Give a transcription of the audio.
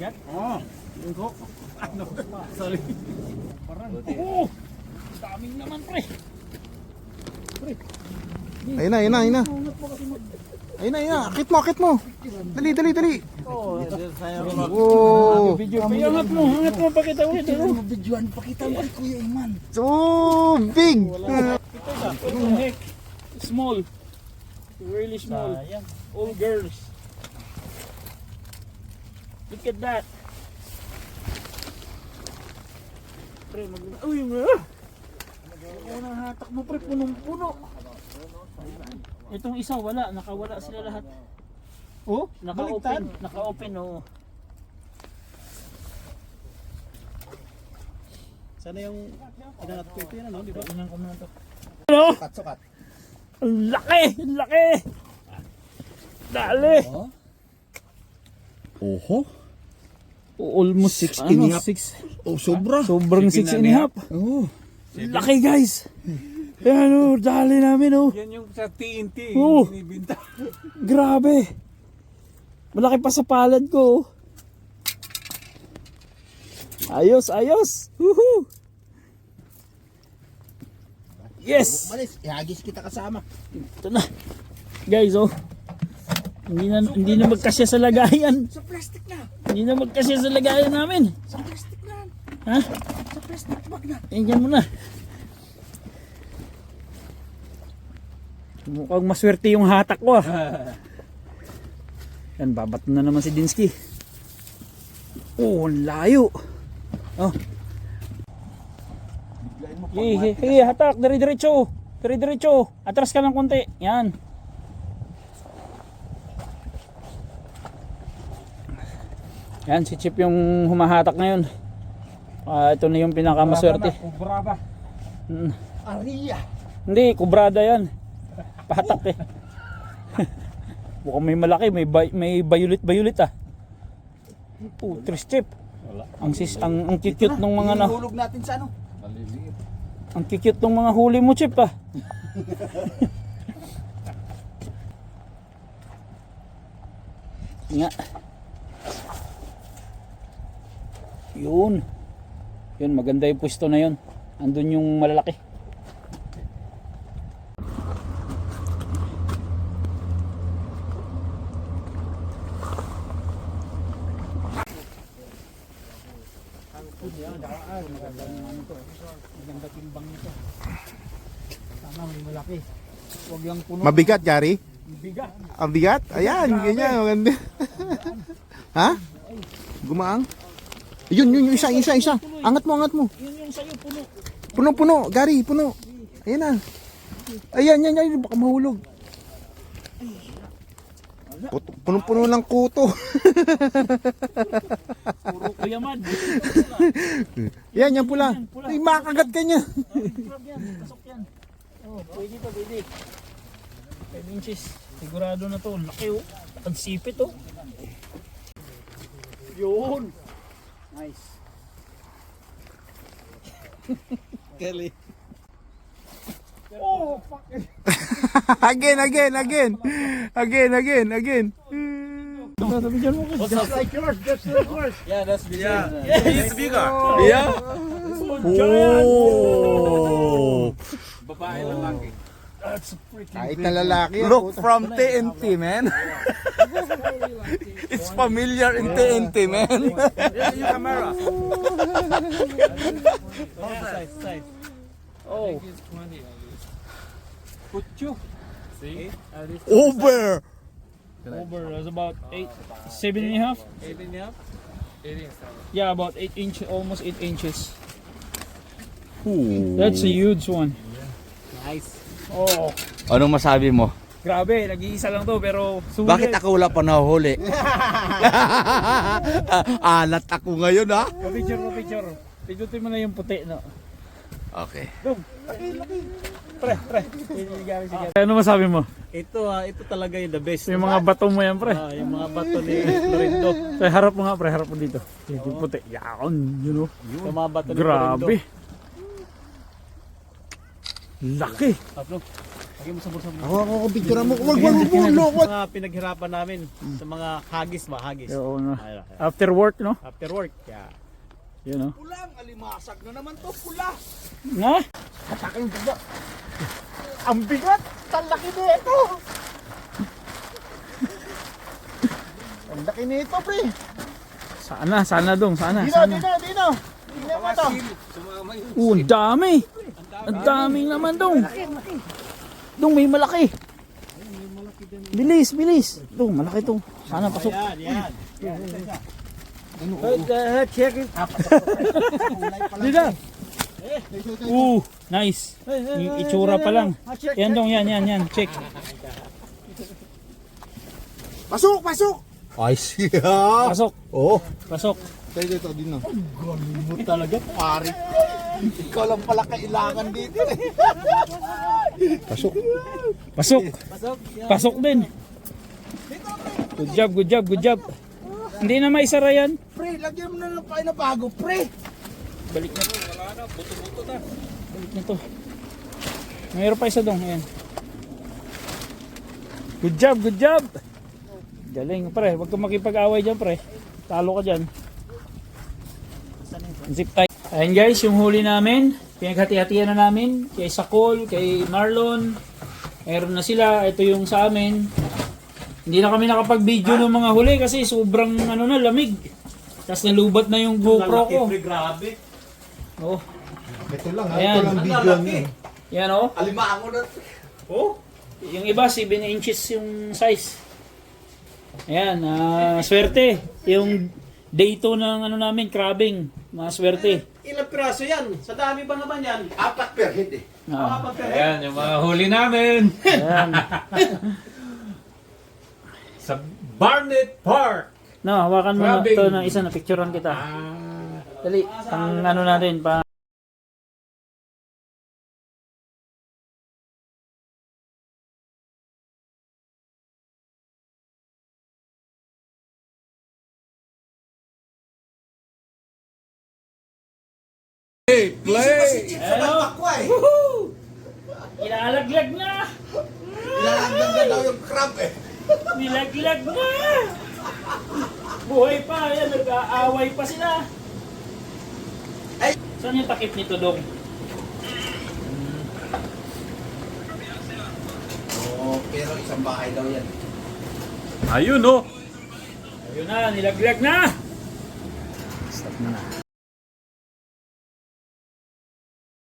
Yan? Oo. Yung ko. Ano? Sorry. Parang. Oo! Daming naman pre. Ayun na, ayun na, ayun na. Ayun na, ayun na. Akit mo, akit mo. Dali, dali, dali. Oo. Oh. Video pa. Angat mo, angat mo pakita ulit. Ano? Videoan pa kita mo kay Kuya Iman. So big. Ito heck? Small. Really small. All girls. Look at that. Pre, mag... Uy, mga... Ano ang hatak mo pre, punong-puno. Itong isa wala, nakawala sila lahat. Oh, Naka-open, naka-open oh. Sana yung inangat ko ito yan, ano, di ba? Tingnan ko muna to. Ano? Sukat, sukat. Ang laki! Ang laki! Dali! Oho. Almost Six ano, and a half. six. Oh, sobra. Sobrang six and a half. Oh. Laki guys! Yan oh, dali namin oh. Yan yung sa TNT, Oo. binibinta. Grabe! Malaki pa sa palad ko. oh. Ayos, ayos! Woohoo! Yes! Malis, ihagis kita kasama. Ito na. Guys, oh. Hindi na, hindi na magkasya sa lagayan. Sa plastic na. Hindi na magkasya sa lagayan namin. Sa plastic na. Ha? Sa plastic bag na. Tingnan mo na. Mukhang maswerte yung hatak ko ah. Yan, babat na naman si Dinsky. Oh, layo. Oh. Hey, hey, hatak, dire-diretso. Dire-diretso. Atras ka ng konti. Yan. Yan, si Chip yung humahatak ngayon. Ah, ito na yung pinakamaswerte. Kubra ba? Mm. Aria. Hindi, kubrada yan. Pahatak eh. Mukhang may malaki, may bay, may violet ah. Oh, tres chip. Ang sis ang ang cute ng mga na, Ihulog natin sa ano. Ang cute ng mga huli mo chip ah. Nga. Yun. Yun, maganda yung pwesto na yun. Andun yung malalaki. Maganda timbang nito. Tama, may malaki. Huwag lang puno. Mabigat, Gary? Bigat. Ang bigat? Ayan, ganyan. Maganda. ha? Gumaang? Yun, yun, yung isa, isa, isa. Angat mo, angat mo. Yun yung sa'yo, puno. Puno, puno. Gary, puno. Ayan na. Ayan, yan, yan. Baka mahulog. Punong-puno ng kuto. Puro kuyaman. yan, yan pula. Yan, pula. Ay, makagat ka niya. Pasok yan. Oh, pwede to, pwede. 5 inches. Sigurado na to. Laki oh. Ang sipit oh. Yun. Nice. Kelly. Oh, fuck. again, again, again. Again, again, again. Just like yours, just like yours. Yeah, that's bigger. Yes. It's bigger. Yeah. Oh, giant. Oh. Babae lalaki. That's freaking Kahit na lalaki. yan, Look from TNT, man. It's familiar in TNT, man. Camera. size, size. Oh. Put you. Over. Over. That's about 8, 7 and a half. Eight and a half? Yeah, about 8 inch, almost 8 inches. That's a huge one. Nice. Oh, Anong masabi mo? grabe. Nag-iisa lang to pero sulit. Bakit ako wala pa nahuli? Alat ako ngayon ha? Pa-picture, pa-picture. Pindutin mo na yung puti, no? Okay. Pre, pre. Ano masabi mo? Ito ah, ito talaga yung the best. Yung mga bato mo yan, pre. Ah, yung mga bato ni Florindo. Pre, harap mo nga, pre. Harap mo dito. Yung puti. Yan, you know. Yung mga bato ni. Grabe. Laki. Tapos, Ako, ako, ako, picture mo. Wag, wag, wag, wag, wag. Mga pinaghirapan namin sa mga hagis ba, hagis. Oo, ayun. After work, no? After work, kaya Yun, no? Pulang, alimasag na naman to, pula. Nga? Ang bigat! Ang laki nito! Ang laki nito, pre! Sana, sana dong, sana, Dino, sana. dino, dino! Tingnan mo to! Oo, ang dami. Ang daming naman dong. Dong, may malaki. Bilis, bilis. Dong, malaki to. Sana pasok. Yan, yan. check it. Dito. Oo, nice. Yung itsura pa lang. Yan dong, yan, yan, yan. Check. Pasok, pasok! Ay, siya! Pasok, Oh, pasok. tayo dito, dino. Mo talaga, pare. Ikaw lang pala kailangan dito eh. Pasok. Pasok. Pasok din. Good job, good job, good job. Hindi na maisara yan. Pre, lagyan mo na ng pain na bago, pre. Balik na to. Wala na, buto-buto na. Balik na to. Mayroon pa isa dong. Ayan. Good job, good job. Galing pre. Huwag kang makipag-away dyan pre. Talo ka dyan. Zip tie. Ayan guys, yung huli namin. Pinaghati-hatian na namin. Kay Sakol, kay Marlon. Meron na sila. Ito yung sa amin. Hindi na kami nakapag-video ng mga huli kasi sobrang ano na, lamig. Tapos nalubat na yung GoPro ko. Pre, grabe. Oh, Ito lang, ha? Ayan. Ito lang video niya. yan oh. Alimango na. Oh. Yung iba 7 inches yung size. Ayan, ah, swerte. Yung day 2 ng ano namin, crabbing. Mga swerte. Ilang piraso yan? Sa dami ba naman yan? Apat per head eh. Ah, Apat per Ayan, yung mga huli namin ayan. sa Barnett Park. No, hawakan mo na Crabbing. to ng isa na picturean kita. Dali, pang ano natin, pa Play! Ano? Ilalaglag na! Ilalagdag na daw yung crab eh. Nilaglag na! Buhay pa, yan, nag-aaway pa sila. Ay! Saan yung takip nito, Dong? Oh, pero isang bahay daw yan. Ayun oh. Ayun na, nilaglag na! Stop na na.